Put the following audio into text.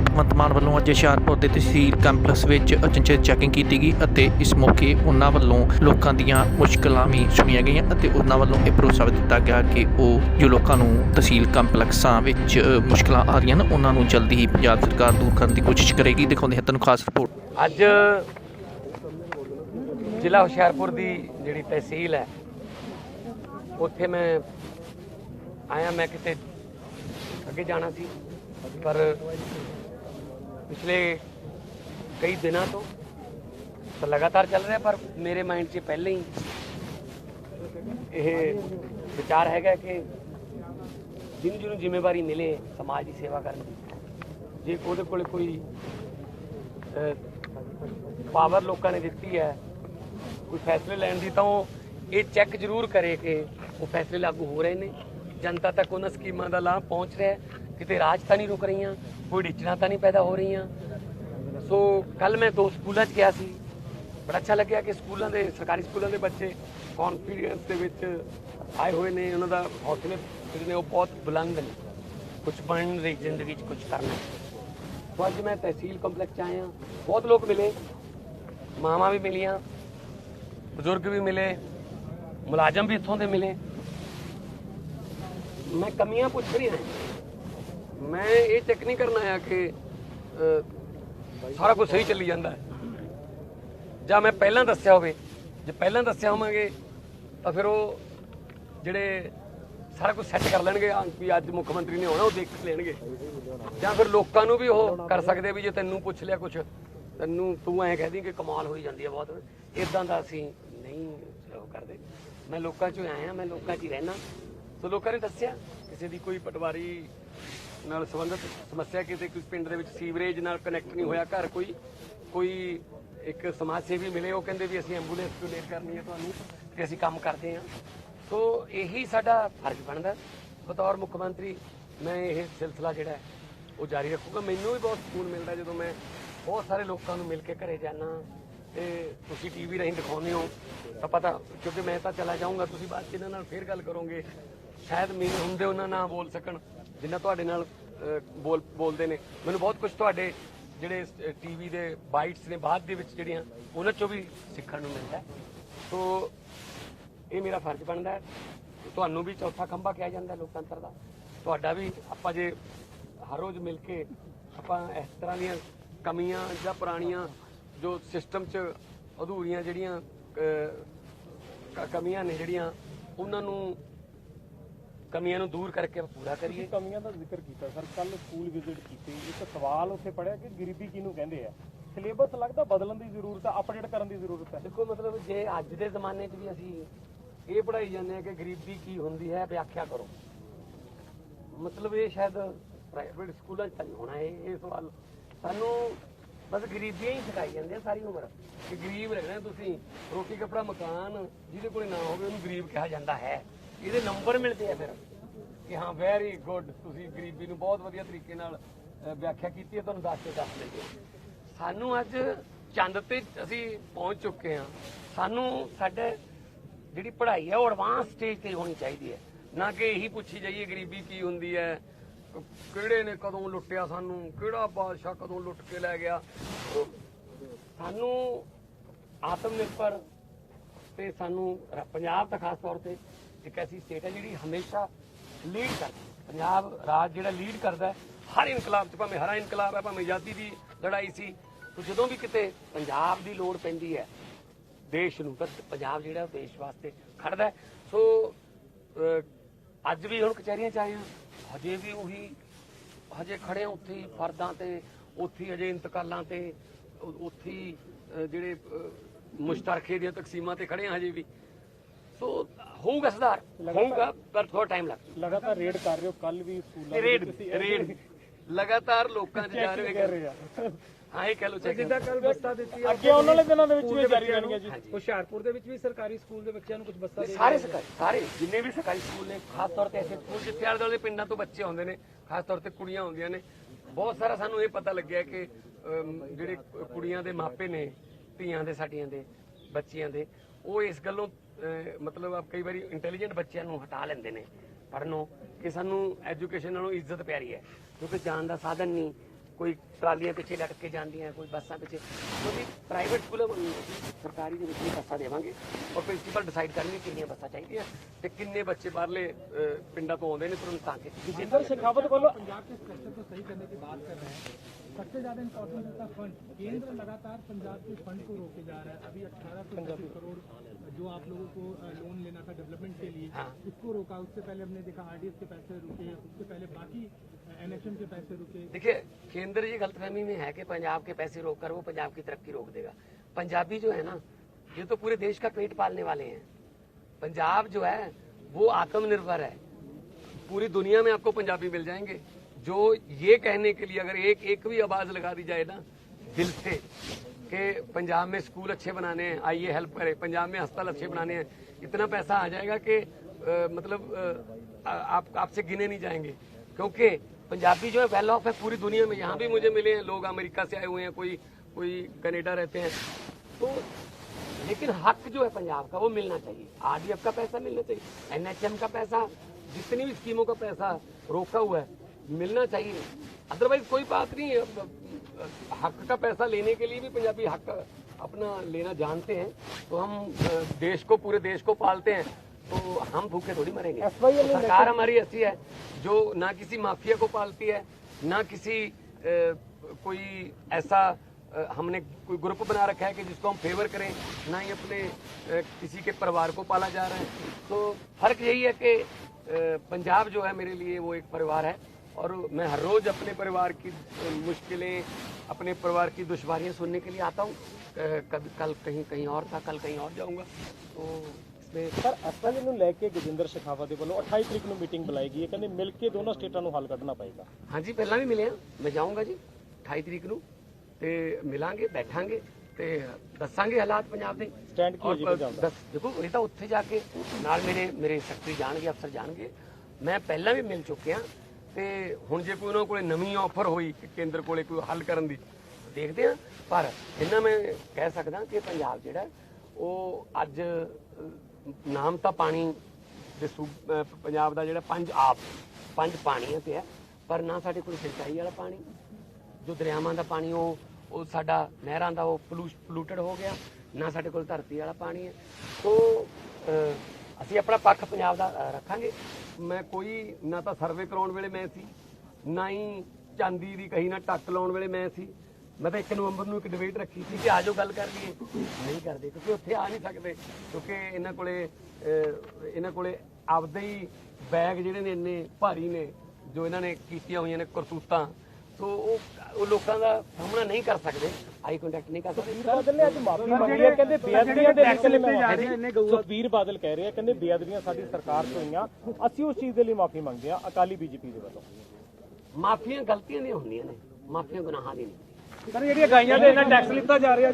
ਭਗਵੰਤ ਮਾਨ ਵੱਲੋਂ ਅੱਜ ਹੁਸ਼ਿਆਰਪੁਰ ਦੇ ਤਹਿਸੀਲ ਕੰਪਲੈਕਸ ਵਿੱਚ ਅਚਨਚੇਤ ਚੈਕਿੰਗ ਕੀਤੀ ਗਈ ਅਤੇ ਇਸ ਮੌਕੇ ਉਹਨਾਂ ਵੱਲੋਂ ਲੋਕਾਂ ਦੀਆਂ ਮੁਸ਼ਕਲਾਂ ਵੀ ਸੁਣੀਆਂ ਗਈਆਂ ਅਤੇ ਉਹਨਾਂ ਵੱਲੋਂ ਇਹ ਭਰੋਸਾ ਵੀ ਦਿੱਤਾ ਗਿਆ ਕਿ ਉਹ ਜੋ ਲੋਕਾਂ ਨੂੰ ਤਹਿਸੀਲ ਕੰਪਲੈਕਸਾਂ ਵਿੱਚ ਮੁਸ਼ਕਲਾਂ ਆ ਰਹੀਆਂ ਨੇ, ਉਹਨਾਂ ਨੂੰ ਜਲਦੀ ਹੀ ਪੰਜਾਬ ਸਰਕਾਰ ਦੂਰ ਕਰਨ ਦੀ ਕੋਸ਼ਿਸ਼ ਕਰੇਗੀ। ਦਿਖਾਉਂਦੇ ਹਾਂ ਤੁਹਾਨੂੰ ਖਾਸ ਰਿਪੋਰਟ। ਅੱਜ ਜ਼ਿਲ੍ਹਾ ਹੁਸ਼ਿਆਰਪੁਰ ਦੀ ਜਿਹੜੀ ਤਹਿਸੀਲ ਹੈ, ਉੱਥੇ ਮੈਂ ਆਇਆ, ਮੈਂ ਕਿਤੇ ਅੱਗੇ ਜਾਣਾ ਸੀ, ਪਰ ਪਿਛਲੇ ਕਈ ਦਿਨਾਂ ਤੋਂ ਤਾਂ ਲਗਾਤਾਰ ਚੱਲ ਰਿਹਾ, ਪਰ ਮੇਰੇ ਮਾਈਂਡ 'ਚ ਪਹਿਲਾਂ ਹੀ ਇਹ ਵਿਚਾਰ ਹੈਗਾ ਕਿ ਜਿਹਨੂੰ ਜਿਹਨੂੰ ਜ਼ਿੰਮੇਵਾਰੀ ਮਿਲੇ ਸਮਾਜ ਦੀ ਸੇਵਾ ਕਰਨ ਦੀ। ਜੇ ਉਹਦੇ ਕੋਲ ਕੋਈ ਪਾਵਰ ਲੋਕਾਂ ਨੇ ਦਿੱਤੀ ਹੈ, ਕੋਈ ਫੈਸਲੇ ਲੈਣ ਦੀ, ਤਾਂ ਉਹ ਇਹ ਚੈੱਕ ਜ਼ਰੂਰ ਕਰੇ ਕਿ ਉਹ ਫੈਸਲੇ ਲਾਗੂ ਹੋ ਰਹੇ ਨੇ। ਜਨਤਾ ਤੱਕ ਉਹਨਾਂ ਸਕੀਮਾਂ ਦਾ ਲਾਭ ਪਹੁੰਚ ਰਿਹਾ ਕਿਤੇ ਰਾਜ ਤਾਂ ਨਹੀਂ ਰੁਕ ਰਹੀਆਂ, ਕੋਈ ਡਿਚਣਾ ਤਾਂ ਨਹੀਂ ਪੈਦਾ ਹੋ ਰਹੀਆਂ। ਸੋ ਕੱਲ ਮੈਂ ਦੋ ਸਕੂਲਾਂ 'ਚ ਗਿਆ ਸੀ। ਬੜਾ ਅੱਛਾ ਲੱਗਿਆ ਕਿ ਸਕੂਲਾਂ ਦੇ, ਸਰਕਾਰੀ ਸਕੂਲਾਂ ਦੇ ਬੱਚੇ ਕੌਨਫੀਡੈਂਸ ਦੇ ਵਿੱਚ ਆਏ ਹੋਏ ਨੇ। ਉਹਨਾਂ ਦਾ ਹੌਸਲੇ ਜਿਹੜੇ ਨੇ ਉਹ ਬਹੁਤ ਬੁਲੰਦ ਨੇ। ਕੁਝ ਬਣਨ ਦੀ ਜ਼ਿੰਦਗੀ 'ਚ ਕੁਝ ਕਰਨਾ ਸੋ ਅੱਜ ਮੈਂ ਤਹਿਸੀਲ ਕੰਪਲੈਕਸ 'ਚ ਆਇਆ। ਬਹੁਤ ਲੋਕ ਮਿਲੇ। ਮਾਵਾਂ ਵੀ ਮਿਲੀਆਂ, ਬਜ਼ੁਰਗ ਵੀ ਮਿਲੇ। ਮੁਲਾਜ਼ਮ ਵੀ ਇੱਥੋਂ ਦੇ ਮਿਲੇ। ਮੈਂ ਕਮੀਆਂ ਪੁੱਛ ਰਿਹਾ ਮੈਂ ਇਹ ਚੈੱਕ ਨਹੀਂ ਕਰਨ ਆਇਆ ਕਿ ਸਾਰਾ ਕੁਝ ਸਹੀ ਚੱਲੀ ਜਾਂਦਾ ਹੈ। ਜਾਂ ਮੈਂ ਪਹਿਲਾਂ ਦੱਸਿਆ ਹੋਵੇ, ਜੇ ਪਹਿਲਾਂ ਦੱਸਿਆ ਹੋਵਾਂਗੇ, ਤਾਂ ਫਿਰ ਉਹ ਜਿਹੜੇ ਸਾਰਾ ਕੁਝ ਸੈੱਟ ਕਰ ਲੈਣਗੇ ਵੀ ਅੱਜ ਮੁੱਖ ਮੰਤਰੀ ਨੇ ਆਉਣਾ, ਉਹ ਦੇਖ ਲੈਣਗੇ। ਜਾਂ ਫਿਰ ਲੋਕਾਂ ਨੂੰ ਵੀ ਉਹ ਕਰ ਸਕਦੇ ਵੀ ਜੇ ਤੈਨੂੰ ਪੁੱਛ ਲਿਆ ਕੁਝ ਤੈਨੂੰ ਤੂੰ ਐਂ ਕਹਿ ਦੀ ਕਿ ਕਮਾਲ ਹੋਈ ਜਾਂਦੀ ਹੈ ਬਹੁਤ। ਇਦਾਂ ਦਾ ਅਸੀਂ ਨਹੀਂ ਉਹ ਕਰਦੇ। ਮੈਂ ਲੋਕਾਂ 'ਚੋਂ ਆਇਆ, ਮੈਂ ਲੋਕਾਂ 'ਚ ਹੀ ਰਹਿਣਾ ਸੋ ਲੋਕਾਂ ਨੇ ਦੱਸਿਆ ਕਿਸੇ ਦੀ ਕੋਈ ਪਟਵਾਰੀ ਨਾਲ ਸੰਬੰਧਿਤ ਸਮੱਸਿਆ, ਕਿਤੇ ਕੋਈ ਪਿੰਡ ਦੇ ਵਿੱਚ ਸੀਵਰੇਜ ਨਾਲ ਕਨੈਕਟ ਨਹੀਂ ਹੋਇਆ, ਘਰ ਕੋਈ ਕੋਈ ਇੱਕ ਸਮਾਜ ਸੇਵੀ ਮਿਲੇ, ਉਹ ਕਹਿੰਦੇ ਵੀ ਅਸੀਂ ਐਂਬੂਲੈਂਸ ਡੋਨੇਟ ਕਰਨੀ ਹੈ ਤੁਹਾਨੂੰ ਤੇ ਅਸੀਂ ਕੰਮ ਕਰਦੇ ਹਾਂ। ਸੋ ਇਹੀ ਸਾਡਾ ਫਰਜ਼ ਬਣਦਾ। ਬਤੌਰ ਮੁੱਖ ਮੰਤਰੀ, ਮੈਂ ਇਹ ਸਿਲਸਿਲਾ ਜਿਹੜਾ ਹੈ, ਉਹ ਜਾਰੀ ਰੱਖੂਗਾ। ਮੈਨੂੰ ਵੀ ਬਹੁਤ ਸਕੂਨ ਮਿਲਦਾ ਜਦੋਂ ਮੈਂ ਬਹੁਤ ਸਾਰੇ ਲੋਕਾਂ ਨੂੰ ਮਿਲ ਕੇ ਘਰੇ ਜਾਣਾ ਤੇ ਤੁਸੀਂ ਟੀਵੀ ਰਾਹੀਂ ਦਿਖਾਉਂਦੇ ਹੋ, ਤਾਂ ਪਤਾ, ਕਿਉਂਕਿ ਮੈਂ ਤਾਂ ਚਲਾ ਜਾਊਂਗਾ, ਤੁਸੀਂ ਬਾਅਦ ਚ ਇਹਨਾਂ ਨਾਲ ਫੇਰ ਗੱਲ ਕਰੋਗੇ। ਸ਼ਾਇਦ ਮੀਨ ਹੁੰਦੇ ਉਹਨਾਂ ਨਾਲ ਬੋਲ ਸਕਣ, ਜਿੰਨਾ ਤੁਹਾਡੇ ਨਾਲ ਬੋਲ ਬੋਲਦੇ ਨੇ। ਮੈਨੂੰ ਬਹੁਤ ਕੁਝ ਤੁਹਾਡੇ ਜਿਹੜੇ ਟੀਵੀ ਦੇ ਬਾਈਟਸ ਨੇ, ਬਾਅਦ ਦੇ ਵਿੱਚ ਜਿਹੜੀਆਂ, ਉਹਨਾਂ ਚੋਂ ਵੀ ਸਿੱਖਣ ਨੂੰ ਮਿਲਦਾ ਸੋ, ਇਹ ਮੇਰਾ ਫਰਜ਼ ਬਣਦਾ ਹੈ। ਤੁਹਾਨੂੰ ਵੀ ਚੌਥਾ ਖੰਭਾ ਕਿਹਾ ਜਾਂਦਾ ਲੋਕਤੰਤਰ ਦਾ। ਤੁਹਾਡਾ ਵੀ ਆਪਾਂ ਜੇ ਹਰ ਰੋਜ਼ ਮਿਲ ਕੇ ਆਪਾਂ ਇਸ ਤਰ੍ਹਾਂ ਦੀਆਂ ਕਮੀਆਂ ਜਾਂ ਪੁਰਾਣੀਆਂ ਜੋ ਸਿਸਟਮ 'ਚ ਅਧੂਰੀਆਂ ਜਿਹੜੀਆਂ ਕ- ਕਮੀਆਂ ਨੇ ਜਿਹੜੀਆਂ, ਉਹਨਾਂ ਨੂੰ ਕਮੀਆਂ ਨੂੰ ਦੂਰ ਕਰਕੇ ਪੂਰਾ ਕਰੀਏ। ਕਮੀਆਂ ਦਾ ਜ਼ਿਕਰ ਕੀਤਾ ਸਰ ਕੱਲ ਸਕੂਲ ਵਿਜ਼ਿਟ ਕੀਤੀ। ਇੱਕ ਸਵਾਲ ਉੱਥੇ ਪੜਿਆ ਕਿ ਗਰੀਬੀ ਕਿਹਨੂੰ ਕਹਿੰਦੇ ਆ? ਸਿਲੇਬਸ ਲੱਗਦਾ ਬਦਲਣ ਦੀ ਜ਼ਰੂਰਤ ਹੈ ਅਪਡੇਟ ਕਰਨ ਦੀ ਜ਼ਰੂਰਤ ਹੈ ਦੇਖੋ ਮਤਲਬ ਜੇ ਅੱਜ ਦੇ ਜ਼ਮਾਨੇ 'ਚ ਵੀ ਅਸੀਂ ਇਹ ਪੜਾਈ ਜਾਂਦੇ ਆ ਕਿ ਗਰੀਬੀ ਕੀ ਹੁੰਦੀ ਹੈ ਵਿਆਖਿਆ ਕਰੋ। ਮਤਲਬ ਇਹ ਸ਼ਾਇਦ ਪ੍ਰਾਈਵੇਟ ਸਕੂਲਾਂ 'ਚ ਤਾਂ ਨਹੀਂ ਹੋਣਾ ਇਹ ਇਹ ਸਵਾਲ। ਸਾਨੂੰ ਬਸ ਗਰੀਬੀਆਂ ਹੀ ਸਿਖਾਈ ਜਾਂਦੇ ਆ ਸਾਰੀ ਉਮਰ। ਕਿ ਗਰੀਬ ਰਹਿਣਾ ਤੁਸੀਂ ਰੋਟੀ ਕੱਪੜਾ ਮਕਾਨ ਜਿਹਦੇ ਕੋਲ ਨਾ ਹੋਵੇ ਉਹਨੂੰ ਗਰੀਬ ਕਿਹਾ ਜਾਂਦਾ ਹੈ। ਇਹਦੇ ਨੰਬਰ ਮਿਲਦੇ ਆ ਫਿਰ। ਕਿ ਹਾਂ ਵੈਰੀ ਗੁੱਡ ਤੁਸੀਂ ਗਰੀਬੀ ਨੂੰ ਬਹੁਤ ਵਧੀਆ ਤਰੀਕੇ ਨਾਲ ਵਿਆਖਿਆ ਕੀਤੀ ਹੈ, ਤੁਹਾਨੂੰ ਦੱਸ ਕੇ ਦੱਸ ਦਿੰਦੇ ਸਾਨੂੰ ਅੱਜ ਚੰਦ ਤੇ ਅਸੀਂ ਪਹੁੰਚ ਚੁੱਕੇ ਹਾਂ। ਸਾਨੂੰ ਸਾਡੇ ਜਿਹੜੀ ਪੜ੍ਹਾਈ ਹੈ, ਉਹ ਐਡਵਾਂਸ ਸਟੇਜ ਤੇ ਹੋਣੀ ਚਾਹੀਦੀ ਹੈ। ਨਾ ਕਿ ਇਹੀ ਪੁੱਛੀ ਜਾਈਏ, ਗਰੀਬੀ ਕੀ ਹੁੰਦੀ ਹੈ, ਕਿਹੜੇ ਨੇ ਕਦੋਂ ਲੁੱਟਿਆ ਸਾਨੂੰ, ਕਿਹੜਾ ਬਾਦਸ਼ਾਹ ਕਦੋਂ ਲੁੱਟ ਕੇ ਲੈ ਗਿਆ। ਸਾਨੂੰ ਆਤਮ ਨਿਰਭਰ ਤੇ ਸਾਨੂੰ ਪੰਜਾਬ ਦਾ ਖਾਸ ਤੌਰ ਤੇ ਇੱਕ ਐਸੀ ਸਟੇਟ ਹੈ ਜਿਹੜੀ ਹਮੇਸ਼ਾ ਲੀਡ ਕਰਦੀ ਹੈ। ਪੰਜਾਬ ਰਾਜ ਜਿਹੜਾ ਲੀਡ ਕਰਦਾ ਹਰ ਇਨਕਲਾਬ ਚ ਭਾਵੇਂ ਹਰਾ ਇਨਕਲਾਬ ਹੈ ਭਾਵੇਂ ਆਜ਼ਾਦੀ ਦੀ ਲੜਾਈ ਸੀ तो ਜਦੋਂ ਵੀ ਕਿਤੇ ਪੰਜਾਬ ਦੀ ਲੋੜ ਪੈਂਦੀ ਹੈ ਦੇਸ਼ ਨੂੰ ਤਾਂ ਪੰਜਾਬ ਜਿਹੜਾ ਉਹ ਦੇਸ਼ ਵਾਸਤੇ ਖੜਦਾ ਸੋ ਅੱਜ ਵੀ ਹੁਣ ਕਚਹਿਰੀਆਂ ਚ ਆਏ ਹਾਂ। ਹਜੇ ਵੀ ਉਹੀ ਹਜੇ ਖੜੇ ਉੱਥੇ ਫਰਦਾਂ ਤੇ ਉੱਥੇ ਹਜੇ ਇੰਤਕਾਲਾਂ ਤੇ ਉੱਥੇ ਜਿਹੜੇ ਅਹ, ਮੁਸ਼ਤਰਕੇ ਦੀਆਂ ਤਕਸੀਮਾਂ ਤੇ ਖੜੇ ਹਾਂ ਹਜੇ ਵੀ। ਸੋ ਹੋਊਗਾ ਸੁਧਾਰ ਹੋਊਗਾ ਪਰ ਥੋੜਾ ਟਾਈਮ ਲੱਗਦਾ ਲਗਾਤਾਰ ਰੇਡ ਕਰ ਰਹੇ ਹੋ ਕੱਲ ਵੀ ਸਕੂਲਾਂ ਤੇ ਦੇ ਰੇਡ ਰੇਡ ਲਗਾਤਾਰ ਲੋਕਾਂ 'ਚ ਜਾ ਰਹੇ ਕਰ ਰਹੇ ਆ। ਹਾਂ ਇਹ ਕਹਿ ਲੋ ਚੈੱਕ ਜਿੱਦਾਂ ਕੱਲ ਬੱਸਾਂ ਦਿੱਤੀ ਅੱਗੇ ਆਉਣ ਵਾਲੇ ਦਿਨਾਂ ਦੇ ਵਿੱਚ ਵੀ ਜਾਰੀ ਰਹਿਣਗੀਆਂ ਜੀ। ਹੁਸ਼ਿਆਰਪੁਰ ਦੇ ਵਿੱਚ ਵੀ ਸਰਕਾਰੀ ਸਕੂਲ ਦੇ ਬੱਚਿਆਂ ਨੂੰ ਕੁਝ ਬੱਸਾਂ ਦੇ ਸਾਰੇ ਸਰਕਾਰੀ ਸਾਰੇ ਜਿੰਨੇ ਵੀ ਸਰਕਾਰੀ ਸਕੂਲ ਨੇ ਖਾਸ ਤੌਰ ਤੇ ਐਸੇ ਸਕੂਲ ਜਿੱਥੇ ਆਲੇ ਦੁਆਲੇ ਪਿੰਡਾਂ ਤੋਂ ਬੱਚੇ ਆਉਂਦੇ ਨੇ ਖਾਸ ਤੌਰ ਤੇ ਕੁੜੀਆਂ ਆਉਂਦੀਆਂ ਨੇ। ਬਹੁਤ ਸਾਰਾ ਸਾਨੂੰ ਇਹ ਪਤਾ ਲੱਗਿਆ ਕਿ ਜਿਹੜੇ ਕੁੜੀਆਂ ਦੇ ਮਾਪੇ ਨੇ ਧੀਆਂ ਦੇ ਸਾਡੀਆਂ ਦੇ ਬੱਚਿਆਂ ਦੇ ਉਹ ਇਸ ਗੱਲੋਂ ਮਤਲਬ ਆਪ ਕਈ ਵਾਰੀ ਇੰਟੈਲੀਜੈਂਟ ਬੱਚਿਆਂ ਨੂੰ ਹਟਾ ਲੈਂਦੇ ਨੇ ਪੜਨੋਂ ਕਿ ਸਾਨੂੰ ਐਜੂਕੇਸ਼ਨ ਨਾਲੋਂ ਇੱਜ਼ਤ ਪਿਆਰੀ ਹੈ ਕਿਉਂਕਿ ਜਾਣ ਦਾ ਸਾਧਨ ਨਹੀਂ ਕੋਈ ਟਰਾਲੀਆਂ ਪਿੱਛੇ ਲਟਕ ਕੇ ਜਾਂਦੀਆਂ ਕੋਈ ਬੱਸਾਂ ਪਿੱਛੇ ਕਿਉਂਕਿ ਪ੍ਰਾਈਵੇਟ ਸਕੂਲਾਂ ਨੂੰ ਸਰਕਾਰੀ ਦੇ ਵਿੱਚ ਵੀ ਬੱਸਾਂ ਦੇਵਾਂਗੇ ਔਰ ਪ੍ਰਿੰਸੀਪਲ ਡਿਸਾਈਡ ਕਰਨਗੇ ਕਿੰਨੀਆਂ ਬੱਸਾਂ ਚਾਹੀਦੀਆਂ ਤੇ ਕਿੰਨੇ ਬੱਚੇ ਬਾਹਰਲੇ ਅਹ, ਪਿੰਡਾਂ ਤੋਂ ਆਉਂਦੇ ਨੇ ਤੁਰੰਤ ਤਾਂ ਕਿ ਜਿੰਦਰ ਸ਼ੇਖਾਵਤ ਵੱਲੋਂ पंजाब के स्ट्रक्चर को सही करने की बात कर रहे हैं सबसे ज्यादा इम्पोर्टेंट होता है फंड केंद्र लगातार पंजाब के फंड को रोके जा रहा है अभी अठारह सौ पच्चीस करोड़ जो आप लोगों को लोन लेना था डेवलपमेंट के लिए हाँ। उसको रोका। उससे पहले हमने देखा आरडीएस के पैसे रुके उससे पहले बाकी एनएचएम के पैसे रुके। देखिए केंद्र ये गलतफहमी में है कि पंजाब के पैसे रोक कर वो पंजाब की तरक्की रोक देगा। पंजाबी जो है ना ये तो पूरे देश का पेट पालने वाले हैं। पंजाब जो है वो आत्मनिर्भर है। पूरी दुनिया में आपको पंजाबी मिल जाएँगे। जो ये कहने के लिए अगर एक एक भी आवाज़ लगा दी जाए ना दिल से कि पंजाब में स्कूल अच्छे बनाने हैं, आइए हेल्प करें। पंजाब में अस्पताल अच्छे बनाने हैं। इतना पैसा आ जाएगा कि मतलब आप, आपसे गिने नहीं जाएँगे। क्योंकि पंजाबी जो है वेल ऑफ़ है पूरी दुनिया में। यहाँ भी मुझे मिले हैं, लोग अमेरिका से आए हुए हैं, कोई कोई कनेडा रहते हैं। तो लेकिन हक जो है पंजाब का, वो मिलना चाहिए। आरडीएफ का पैसा मिलना चाहिए, एनएचएम का पैसा, जितनी भी स्कीमों का पैसा रोका हुआ है, मिलना चाहिए। अदरवाइज़ कोई बात नहीं है हक का पैसा लेने के लिए भी पंजाबी हक अपना लेना जानते हैं। तो हम देश को पूरे देश को पालते हैं। तो हम भूखे थोड़ी मरेंगे। तो सरकार हमारी ऐसी है जो ना किसी माफिया को पालती है ना किसी अ, कोई ऐसा अ, हमने कोई ग्रुप बना रखा है कि जिसको हम फेवर करें ना ही अपने अ, किसी के परिवार को पाला जा रहा है। तो फ़र्क यही है कि पंजाब जो है मेरे लिए वो एक परिवार है। और मैं हर रोज अपने परिवार की अ, मुश्किलें अपने परिवार की दुश्वारियां सुनने के लिए आता हूँ अ, कभी कल कहीं कहीं और था कल कहीं और जाऊंगा तो इसमें ਸਰ ਅਸਲ ਨੂੰ ਲੈ ਕੇ ਗਜਿੰਦਰ ਸ਼ੇਖਾਵਤ ਦੇ ਵੱਲੋਂ 28 ਤਰੀਕ ਨੂੰ ਮੀਟਿੰਗ ਬੁਲਾਈ ਗਈ ਹੈ ਕਹਿੰਦੇ ਮਿਲ ਕੇ ਦੋਨੋਂ ਸਟੇਟਾਂ ਨੂੰ ਹੱਲ ਕੱਢਣਾ ਪਏਗਾ ਹਾਂਜੀ ਪਹਿਲਾਂ ਵੀ ਮਿਲੇ ਆ ਮੈਂ ਜਾਊਂਗਾ ਜੀ 28 ਤਰੀਕ ਨੂੰ ਤੇ ਮਿਲਾਂਗੇ ਬੈਠਾਂਗੇ ਤੇ ਦੱਸਾਂਗੇ ਹਾਲਾਤ ਪੰਜਾਬ ਦੇ ਸਟੈਂਡ ਕੀ ਹੈ ਜੀ ਔਰ ਪੰਜਾਬ ਦਾ ਦੱਸ ਦੇਖੋ ਇਹ ਤਾਂ ਉੱਥੇ ਜਾ ਕੇ ਨਾਲ ਮੇਰੇ ਮੇਰੇ ਸੈਕਟਰੀ ਜਾਣਗੇ ਅਫਸਰ ਜਾਣਗੇ ਮੈਂ ਪਹਿਲਾਂ ਵੀ ਮਿਲ ਚੁੱਕਿਆ ਤੇ ਹੁਣ ਜੇ ਕੋਈ ਉਹਨਾਂ ਕੋਲੇ ਨਵੀਂ ਆਫਰ ਹੋਈ ਕਿ ਕੇਂਦਰ ਕੋਲੇ ਕੋਈ ਹੱਲ ਕਰਨ ਦੀ, ਦੇਖਦੇ ਆ ਪਰ ਇਹਨਾਂ ਮੈਂ ਕਹਿ ਸਕਦਾ ਕਿ ਪੰਜਾਬ ਜਿਹੜਾ, ਉਹ ਅੱਜ ਨਾਮ ਤਾਂ ਪਾਣੀ ਦੇ ਸੂਬ- ਪੰਜਾਬ ਦਾ ਜਿਹੜਾ ਪੰਜ ਆਪ, ਪੰਜ ਪਾਣੀਆਂ ਤੇ ਹੈ, ਪਰ ਨਾ ਸਾਡੇ ਕੋਲ ਸਿੰਚਾਈ ਵਾਲਾ ਪਾਣੀ, ਜੋ ਦਰਿਆਵਾਂ ਦਾ ਪਾਣੀ, ਉਹ ਉਹ ਸਾਡਾ ਨਹਿਰਾਂ ਦਾ ਉਹ ਪੋਲੂਟਡ ਹੋ ਗਿਆ, ਨਾ ਸਾਡੇ ਕੋਲ ਧਰਤੀ ਵਾਲਾ ਪਾਣੀ ਹੈ। ਸੋ ਅਸੀਂ ਆਪਣਾ ਪੱਖ ਪੰਜਾਬ ਦਾ ਰੱਖਾਂਗੇ। ਮੈਂ ਕੋਈ, ਨਾ ਤਾਂ ਸਰਵੇ ਕਰਾਉਣ ਵੇਲੇ ਮੈਂ ਸੀ, ਨਾ ਹੀ ਚਾਂਦੀ ਦੀ ਕਹੀ ਨਾ ਟੱਕ ਲਾਉਣ ਵੇਲੇ ਮੈਂ ਸੀ। ਮੈਂ ਤਾਂ 1 ਨਵੰਬਰ ਨੂੰ ਇੱਕ ਡਿਬੇਟ ਰੱਖੀ ਸੀ ਕਿ ਆਜੋ ਗੱਲ ਕਰ ਲਈਏ। ਨਹੀਂ ਕਰਦੇ ਕਿਉਂਕਿ ਉੱਥੇ ਆ ਨਹੀਂ ਸਕਦੇ, ਕਿਉਂਕਿ ਇਹਨਾਂ ਕੋਲੇ ਇਹਨਾਂ ਕੋਲੇ ਆਪਦੇ ਹੀ ਬੈਗ ਜਿਹੜੇ ਨੇ ਇੰਨੇ ਭਾਰੀ ਨੇ, ਜੋ ਇਹਨਾਂ ਨੇ ਕੀਤੀਆਂ ਹੋਈਆਂ ਨੇ ਕਰਤੂਤਾਂ। ਸੋ ਉਹ ਉਹ ਲੋਕਾਂ ਦਾ ਸਾਹਮਣਾ ਨਹੀਂ ਕਰ ਸਕਦੇ ਆਈ ਕੰਟੈਕਟ ਨਹੀਂ ਕਰ ਸਕਦੇ। ਬਾਦਲ ਨੇ ਅੱਜ ਮਾਫੀ ਮੰਗੀ ਹੈ ਕਹਿੰਦੇ ਬੇਅਦਬੀਆਂ ਦੇ ਲਈ ਜਾ ਰਹੇ ਨੇ ਸੁਖਬੀਰ ਬਾਦਲ ਕਹਿ ਰਹੇ ਆ ਕਹਿੰਦੇ ਬੇਅਦਬੀਆਂ ਸਾਡੀ ਸਰਕਾਰ ਤੋਂ ਹੋਈਆਂ। ਅਸੀਂ ਉਸ ਚੀਜ਼ ਦੇ ਲਈ ਮਾਫੀ ਮੰਗਦੇ ਆ ਅਕਾਲੀ ਬੀਜੇਪੀ ਦੇ ਵੱਲੋਂ। ਮਾਫੀਆਂ ਗਲਤੀਆਂ ਦੀਆਂ ਹੁੰਦੀਆਂ ਨੇ ਮਾਫੀਆਂ ਗੁਨਾਹਾਂ ਦੀਆਂ ਨਹੀਂ। ਸਰ ਜਿਹੜੀਆਂ ਗਾਈਆਂ ਦੇ ਇਹਨਾਂ ਟੈਕਸ ਲਿੱਤਾ ਜਾ ਰਿਹਾ